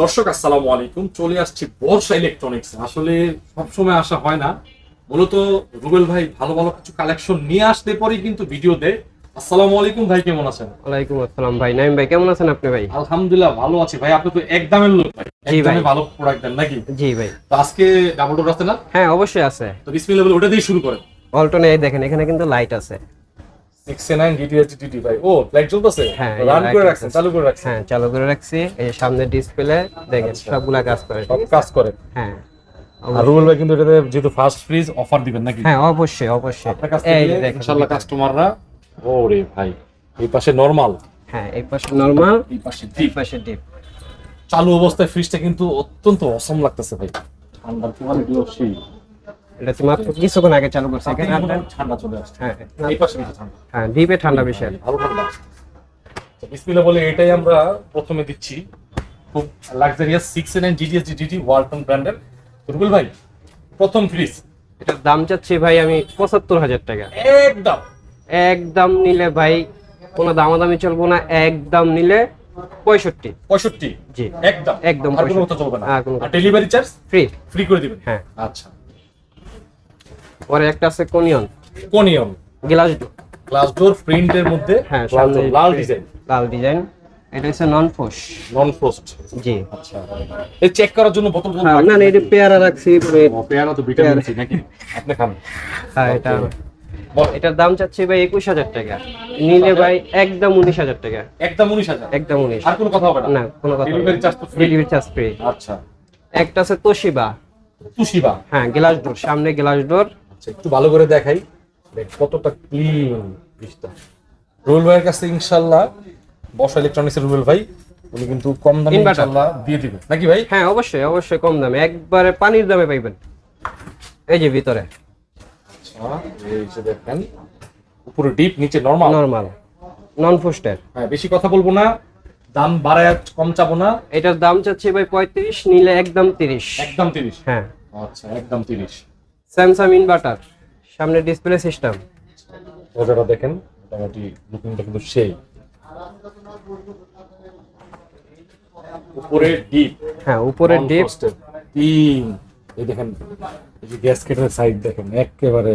দর্শক আসসালামু আলাইকুম। চলে আসছি বর্ষা ইলেকট্রনিক্স আসলে সবসময় আসা হয় না। মূলত রুবেল ভাই ভালো ভালো কিছু কালেকশন নিয়ে আসতে পরেই কিন্তু ভিডিও দেয় আসসালামু আলাইকুম ভাই কেমন আছেন? ওয়ালাইকুম আসসালাম ভাই। নাইম ভাই কেমন আছেন আপনি ভাই? আলহামদুলিল্লাহ ভালো আছি ভাই। আপনি তো একদমের লোক ভাই। জি ভাই। একদমই ভালো প্রোডাক্ট দেন নাকি? জি ভাই। তো আজকে ডাবল ডোর আছে না? হ্যাঁ অবশ্যই আছে। তো বিসমিল্লাহ বলে ওটা দিয়ে শুরু করেন। অল্টনে দেখেন এখানে কিন্তু লাইট আছে। সিক্স নাইন ডিটিএস ডিটি ভাই ও লাইট জ্বলতেছে? হ্যাঁ, রান করে রাখছেন চালু করে রাখছেন? হ্যাঁ চালু করে রাখছি। এই সামনে ডিসপ্লে দেখেন আচ্ছা। সবগুলা কাজ করে। সব কাজ করে। হ্যাঁ। আর রুবেল ভাই কিন্তু এটাতে যেহেতু ফার্স্ট ফ্রিজ অফার দিবেন নাকি? হ্যাঁ অবশ্যই অবশ্যই। আপনার কাছ থেকে ইনশাআল্লাহ কাস্টমাররা ওরে ভাই। এই পাশে নরমাল হ্যাঁ এই পাশে নরমাল এই পাশে ডিপ পাশে ডিপ চালু অবস্থায় ফ্রিজটা কিন্তু অত্যন্ত অসম লাগতেছে ভাই। ঠান্ডার কোয়ালিটিও সেই। এটা মাত্র কিছুক্ষণ আগে চালু করছে। এখানে এখানে ঠান্ডা চলে আসছে। হ্যাঁ এই পাশে ঠান্ডা হ্যাঁ ডিপে ঠান্ডা বেশি ভালো ঠান্ডা। বলে এটাই আমরা প্রথমে দিচ্ছি। খুব luxurious six nine GDS GT Walton ব্র্যান্ডের রুবেল ভাই প্রথম ফ্রিজ এটার দাম চাচ্ছি ভাই আমি পঁচাত্তর হাজার টাকা। একদম। একদম নিলে ভাই কোনো দামাদামি চলবো না একদম নিলে পঁয়ষট্টি। পঁয়ষট্টি? জি। একদম। একদম চলবে না। আর ডেলিভারি চার্জ ফ্রি ফ্রি করে দিবেন? হ্যাঁ। আচ্ছা। পরে একটা আছে Konion. Konion. Glass door. Glass door প্রিন্টের মধ্যে হ্যাঁ লাল ডিজাইন। লাল ডিজাইন। এটা হচ্ছে নন ফোস নন ফ্রোস্ট জি। আচ্ছা। এই চেক করার জন্য বোতল হ্যাঁ, না না এটা পেয়ারা রাখছি পরে ও, পেয়ারা তো ভিটামিন সি নাকি? আপনি খান। হ্যাঁ এটা এটার দাম চাচ্ছি ভাই একুশ হাজার টাকা। নিলে ভাই একদম উনিশ হাজার টাকা। একদম উনিশ হাজার? একদম উনিশ। আর কোনো কথা হবে না? কোনো কথা ডেলিভারি চার্জ তো ফ্রি ডেলিভারি চার্জ ফ্রি আচ্ছা। একটা আছে তোশিবা। তুশিবা। হ্যাঁ গ্লাস ডোর সামনে গ্লাস ডোর। আচ্ছা একটু ভালো করে দেখাই। দেখ কতটা ক্লিন পিসটা রুবেল ভাইয়ের কাছে ইনশাল্লাহ বসা ইলেকট্রনিক্স রুবেল ভাই উনি কিন্তু কম দামে ইনশাল্লাহ দিয়ে দিবে নাকি ভাই? হ্যাঁ অবশ্যই অবশ্যই কম দামে। একবারে পানির দামে পাইবেন। এই যে ভিতরে। আচ্ছা এই যে দেখেন উপরে ডিপ নিচে নরমাল নর্মাল নন ফুস্টের হ্যাঁ বেশি কথা বলব না। দাম বাড়ায় কম চাবো না। এটার দাম চাচ্ছি ভাই পঁয়ত্রিশ নিলে একদম তিরিশ। একদম তিরিশ। হ্যাঁ। আচ্ছা একদম তিরিশ। স্যামসাং ইনভার্টার সামনে ডিসপ্লে সিস্টেম রোজাটা দেখেন মোটামুটি লুকিংটা কিন্তু সেই। উপরে ডিপ হ্যাঁ উপরে ডিপ তিন। এই দেখেন এই যে গ্যাসকেটের সাইড দেখেন একেবারে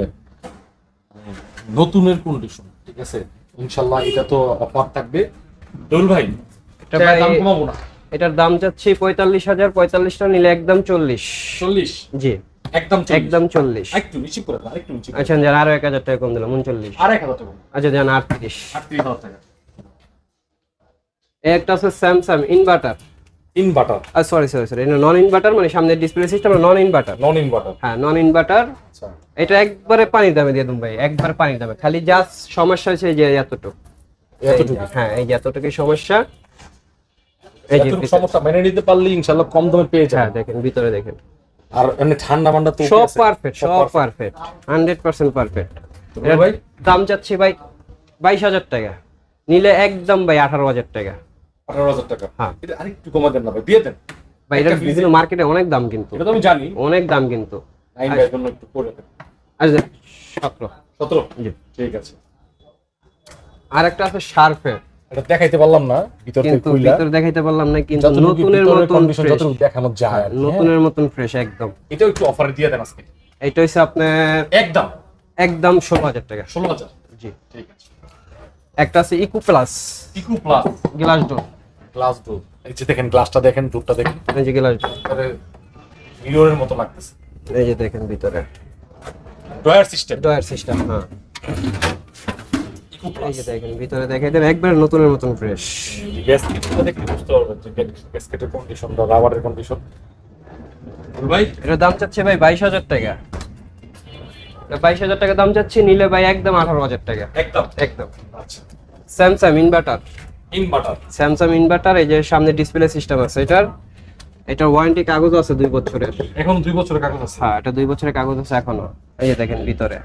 নতুনের কন্ডিশন ঠিক আছে? ইনশাল্লাহ এটা তো অফার থাকবে। দোল ভাই এটা এটা দাম কমাবো না? এটার দাম যাচ্ছে পঁয়তাল্লিশ হাজার পঁয়তাল্লিশটা নিলে একদম চল্লিশ। চল্লিশ? জি। একদম একদম চল্লিশ। একটু নিচে করে দাও আরেকটু নিচে আচ্ছা যান আরও এক হাজার টাকা কম দিলাম উনচল্লিশ। আর এক হাজার টাকা। আচ্ছা যান আটত্রিশ। আটত্রিশ হাজার টাকা। একটা আছে Samsung inverter inverter sorry sorry sorry এটা নন ইনভার্টার মানে সামনে display system non inverter non inverter হ্যাঁ নন ইনভার্টার আচ্ছা। এটা একবারে পানির দামে দিয়ে দেবো ভাই একবার পানির দামে। খালি জাস্ট সমস্যা হচ্ছে যে এতটুকু। এতটুকু? হ্যাঁ এই যে এতটুকুই সমস্যা। এই এতটুকু সমস্যা মেনে নিতে পারলে ইনশাল্লাহ কম দামে পেয়ে হ্যাঁ যাবে দেখেন ভিতরে দেখেন। আর এমনি ঠান্ডা মান্ডা তো সব পারফেক্ট সব পারফেক্ট হান্ড্রেড পার্সেন্ট পারফেক্ট ভাই। দাম চাচ্ছি ভাই বাইশ হাজার টাকা। নিলে একদম ভাই আঠারো হাজার টাকা। আঠারো হাজার টাকা। হ্যাঁ। এটা আরেকটু কমা দেন না ভাই দিয়ে দেন। ভাই একটা বিভিন্ন মার্কেটে অনেক দাম কিন্তু। এটা তো আমি জানি। অনেক দাম কিন্তু। জন্য একটু করে দেন। আচ্ছা সতেরো। সতেরো? জি। ঠিক আছে। আর একটা আছে শার্পের এটা দেখাইতে পারলাম না ভিতর থেকে খুইলা। ভিতরে দেখাইতে পারলাম না কিন্তু নতুনের মতন ফ্রেশ দেখানো যায় আর কি, হ্যাঁ। নতুনের মতন ফ্রেশ একদম। এটাও একটু অফারে দিয়ে দেন আজকে। এটা হচ্ছে আপনার একদম। একদম ষোলো হাজার টাকা। ষোলো হাজার? জি। ঠিক আছে। একটা আছে eco plus eco plus glass door. Glass door এই যে দেখেন গ্লাসটা দেখেন ডোরটা দেখেন। এই যে গ্লাস ডোর মিররের মতো লাগতেছে। এই যে দেখেন ভিতরে। Drawer system. ডয়ার সিস্টেম হ্যাঁ। এই যে দেখেন ভিতরে দেখাই দেন একবার নতুনের মতন ফ্রেশ গ্যাসকেটটা দেখলে বুঝতে পারবেন যে গ্যাসকেটের কন্ডিশন রাবারের কন্ডিশন ভাই। এটার দাম চাচ্ছে ভাই বাইশ হাজার টাকা। বাইশ হাজার টাকা দাম চাচ্ছি নিলে ভাই একদম আঠারো হাজার টাকা। একদম। একদম। আচ্ছা। Samsung inverter inverter Samsung inverter এই যে সামনে ডিসপ্লে সিস্টেম আছে এটার। এটার ওয়ারেন্টি কাগজ আছে দুই বছরের। এখন দুই বছরের কাগজ আছে। হ্যাঁ এটা দুই বছরের কাগজ আছে এখনও। এই যে দেখেন ভিতরে।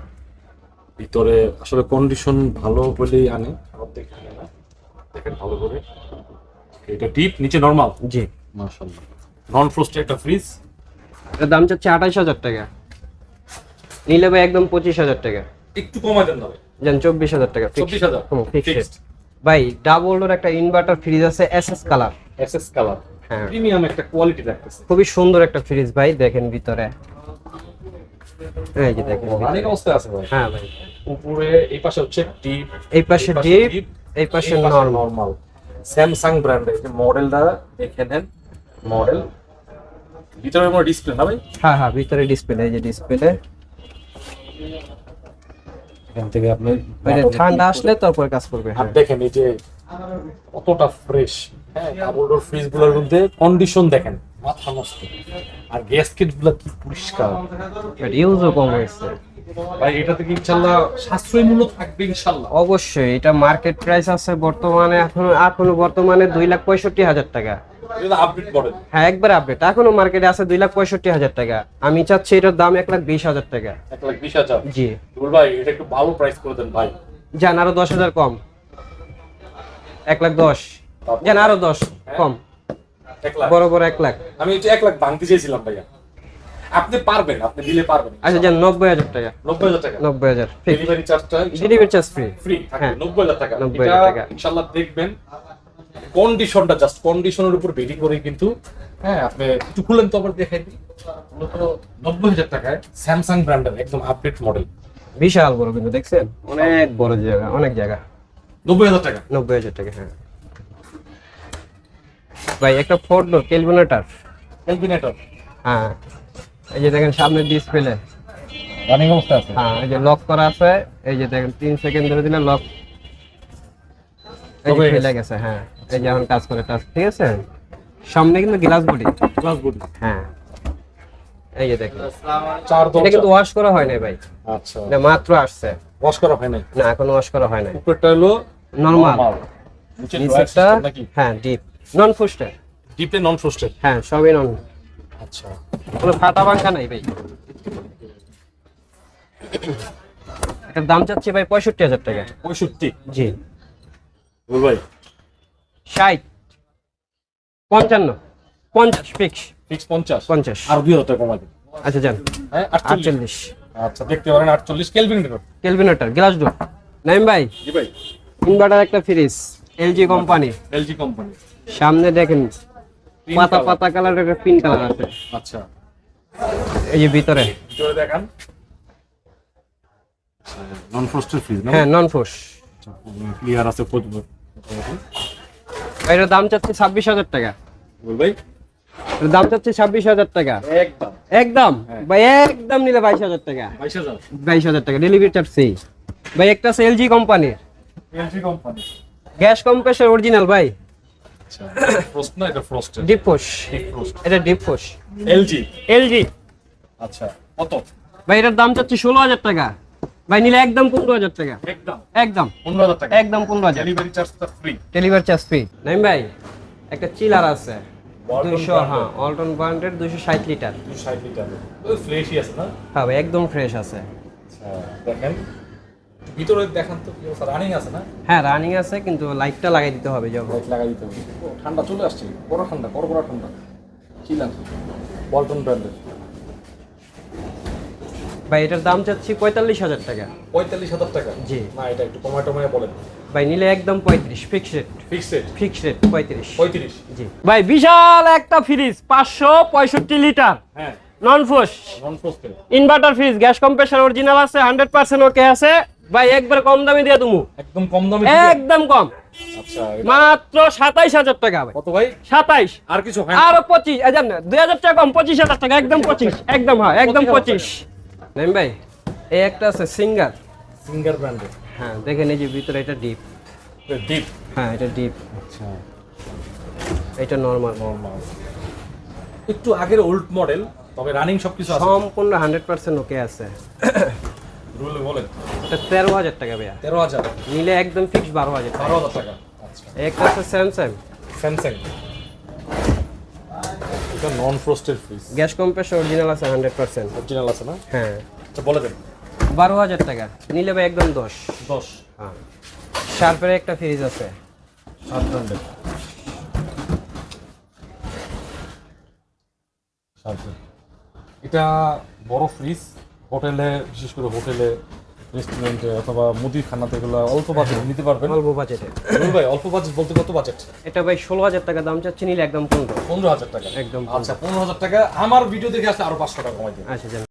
ভিতরে আসলে কন্ডিশন ভালো বলেই আনে খারাপ দেখে আনে না। দেখেন ভালো করে। এটা ডিপ নিচে নরমাল জি। মাশাআল্লাহ। নন ফ্রোস্টেড একটা ফ্রিজ এটার দাম চাচ্ছে আঠাইশ হাজার টাকা। নিলে ভাই একদম পঁচিশ হাজার টাকা। একটু কমাই দেন জান চব্বিশ হাজার টাকা চব্বিশ হাজার। ফিক্সড ভাই ডাবল ডোর একটা ইনভার্টার ফ্রিজ আছে S S colour SS colour হ্যাঁ। প্রিমিয়াম একটা কোয়ালিটি রাখতেছে খুবই সুন্দর একটা ফ্রিজ ভাই দেখেন ভিতরে। এই যে দেখেন। অবস্থায় আছে ভাই। হ্যাঁ ভাই। উপরে এই পাশে হচ্ছে ডিপ এই পাশে ডিপ এই পাশে নরমাল নরমাল স্যামসাং ব্র্যান্ডের যে মডেলটা দেখে নেন মডেল ভিতরে কোনো ডিসপ্লে না ভাই? হ্যাঁ হ্যাঁ ভিতরে ডিসপ্লে এই যে ডিসপ্লে এখান থেকে আপনি ঠান্ডা আসলে তারপর কাজ করবে আর হ্যাঁ। দেখেন এই যে কতটা ফ্রেশ হ্যাঁ কাপড় ফ্রিজগুলোর মধ্যে কন্ডিশন দেখেন মাথা নষ্ট। আর গ্যাসকেটগুলো কি পরিষ্কার। ইউজও কম হয়েছে। ভাই এটা থেকে ইনশাল্লাহ সাশ্রয় মূল্য থাকবে ইনশাল্লাহ। অবশ্যই এটা মার্কেট প্রাইস আছে বর্তমানে এখন এখনও বর্তমানে দুই লাখ পঁয়ষট্টি হাজার টাকা। হ্যাঁ একবার আপডেট এখনও মার্কেটে আছে দুই লাখ পঁয়ষট্টি হাজার টাকা। আমি চাচ্ছি এটার দাম এক লাখ বিশ হাজার টাকা। এক লাখ বিশ হাজার? জি। ভাই এটা একটু ভালো প্রাইস করে দেন ভাই। যান আরও দশ হাজার কম। এক লাখ দশ। যান আরও দশ কম। বড় বড় এক লাখ। আমি এক লাখ ভাঙতে চেয়েছিলাম ভাইয়া। আপনি পারবেন আপনি দিলে পারবেন। আচ্ছা যান নব্বই হাজার টাকা। নব্বই হাজার টাকা? নব্বই হাজার। ডেলিভারি চার্জটা ডেলিভারি চার্জ ফ্রি ফ্রি। নব্বই হাজার টাকা। 90,000 এটা টাকা। ইনশাল্লাহ দেখবেন। কন্ডিশনটা জাস্ট কন্ডিশনের উপর বেরি করে কিন্তু হ্যাঁ আপনি একটু খুলেন তো আবার দেখাই দিই। মূলত নব্বই হাজার টাকায় স্যামসাং ব্র্যান্ডের একদম আপডেট মডেল বিশাল বড় কিন্তু দেখছেন? অনেক বড় জায়গা অনেক জায়গা। নব্বই হাজার টাকা। নব্বই হাজার টাকা হ্যাঁ। ভাই একটা ফোর্ড ক্যালকুলেটার ক্যালকুলেটর হ্যাঁ এই যে দেখেন সামনে ডিসপ্লে রানিং অবস্থা আছে। হ্যাঁ এই যে লক করা আছে এই যে দেখেন তিন সেকেন্ড ধরে দিলে লক এই যে গেছে হ্যাঁ। এই যে কাজ করে টাচ ঠিক আছে? সামনে কিন্তু গ্লাস বডি গ্লাস বডি হ্যাঁ। এই যে দেখেন। চার এটা কিন্তু ওয়াশ করা হয় নাই ভাই। আচ্ছা। এটা মাত্র আসছে। ওয়াশ করা হয় নাই? না এখনও ওয়াশ করা হয় নাই। উপরেরটা হলো নরমাল। নিচেরটা হ্যাঁ ডিপ নন ফুস্টার ডিপে নন ফ্রস্টেড হ্যাঁ সবই নন আচ্ছা। কোনো ফাটা বাঙ্কা নাই ভাই। এটার দাম চাচ্ছি ভাই পঁয়ষট্টি হাজার টাকা। পঁয়ষট্টি? জি। ভাই। ষাট। পঞ্চান্ন। পঞ্চাশ ফিক্স ফিক্স পঞ্চাশ। পঞ্চাশ। আর দুই হাজার টাকা কমাই দিন আচ্ছা যান। হ্যাঁ আটচল্লিশ। আচ্ছা দেখতে পারেন আটচল্লিশ Kelvin Kelvinator glass door Naim ভাই? জি ভাই। ইনভার্টার একটা fridge LG company LG company সামনে দেখেন পাতা পাতা কালার একটা পিঙ্ক কালার আছে। আচ্ছা। এই যে ভিতরে। ভিতরে দেখান। নন ফ্রস্টেড ফ্রিজ না? হ্যাঁ নন ফোর্স ক্লিয়ার আছে খোঁজ এটার দাম চাচ্ছি ছাব্বিশ হাজার টাকা। ভাই। দাম চাচ্ছি ছাব্বিশ হাজার টাকা। একদম। একদম? হ্যাঁ। ভাই একদম নিলে বাইশ হাজার টাকা। বাইশ হাজার। টাকা। ডেলিভারি চার্জ সেই ভাই একটা আছে এলজি কোম্পানির LG company gas compressor original ভাই। আচ্ছা ফ্রস্ট না এটা ফ্রস্টেড ডিপ ফোস ফ্রস্ট এটা ডিপ ফোস এলজি এলজি আচ্ছা কত? ভাই এটার দাম চাচ্ছি ষোলো হাজার টাকা। ভাই নিলে একদম পনেরো হাজার টাকা। একদম। একদম। পনেরো হাজার টাকা। একদম পনেরো হাজার। ডেলিভারি চার্জটা free delivery charge free Naim ভাই একটা চিলার আছে। Walton দুইশো brand-এর। হ্যাঁ অল্টন ব্র্যান্ডের দুইশো ষাট লিটার। দুশো ষাট লিটার। ফ্রেশই আছে না? হ্যাঁ ভাই একদম ফ্রেশ আছে। আচ্ছা দেখেন। ভিতরে দেখান তো কি অবস্থা। রানিং আছে না? হ্যাঁ রানিং আছে কিন্তু লাইটটা লাগাই দিতে হবে যখন লাইট লাগাই দিতে হবে। ঠান্ডা চলে আসছে। বড় ঠান্ডা বড় বড় ঠান্ডা। চিলার। বল্টন ব্র্যান্ডের ভাই এটার দাম চাচ্ছি পঁয়তাল্লিশ হাজার টাকা। পঁয়তাল্লিশ হাজার টাকা? জি। না এটা একটু কমায় টমায় বলেন। ভাই নিলে একদম পঁয়ত্রিশ fix rate fix rate fix rate পঁয়ত্রিশ। পঁয়ত্রিশ? জি। ভাই বিশাল একটা ফ্রিজ পাঁচশো পঁয়ষট্টি লিটার। হ্যাঁ। Non phos inverter fridge gas compressor original আছে হান্ড্রেড পার্সেন্ট ওকে আছে। ভাই একবার কম দামে দিয়ে তুমি একদম কম দামে একদম কম। আচ্ছা মাত্র সাতাইশ হাজার টাকা কত ভাই? সাতাইশ। আর কিছু আরও পঁচিশ দুই হাজার টাকা কম পঁচিশ হাজার টাকা একদম পঁচিশ একদম হ্যাঁ একদম পঁচিশ। নেম ভাই এই একটা আছে সিঙ্গার। সিঙ্গার ব্র্যান্ডের হ্যাঁ দেখেন এই যে ভিতরে এটা ডিপ ডিপ হ্যাঁ এটা ডিপ আচ্ছা। এটা নর্মাল নরমাল একটু আগের ওল্ড মডেল তবে রানিং সবকিছু আছে। সম্পূর্ণ হান্ড্রেড পার্সেন্ট ওকে আছে। রুল বলেন। এটা তেরো হাজার টাকা ভাইয়া। তেরো হাজার। নিলে একদম ফিক্স বারো হাজার বারো হাজার টাকা। আচ্ছা। একটা আছে স্যামসাং স্যামসাং এটা non frosted fridge gas compressor original আছে হান্ড্রেড পার্সেন্ট অরিজিনাল আছে না? হ্যাঁ। আচ্ছা বলে দেন। বারো হাজার টাকা। নিলে ভাই একদম দশ। দশ। হ্যাঁ। শার্পের একটা ফ্রিজ আছে। সাত ব্র্যান্ডের। এটা বড় ফ্রিজ হোটেলে বিশেষ করে হোটেলে রেস্টুরেন্টে অথবা মুদিখানাতে এগুলো অল্প বাজেট নিতে পারবেন। অল্প বাজেটে ভাই অল্প বাজেট বলতে কত বাজেট এটা ভাই ষোলো হাজার টাকা দাম চাচ্ছি নিলে একদম পনেরো। পনেরো হাজার টাকা। একদম আচ্ছা পনেরো। হাজার টাকা। আমার ভিডিও দেখে আসলে আরও পাঁচশো টাকা কমাই দিন। আচ্ছা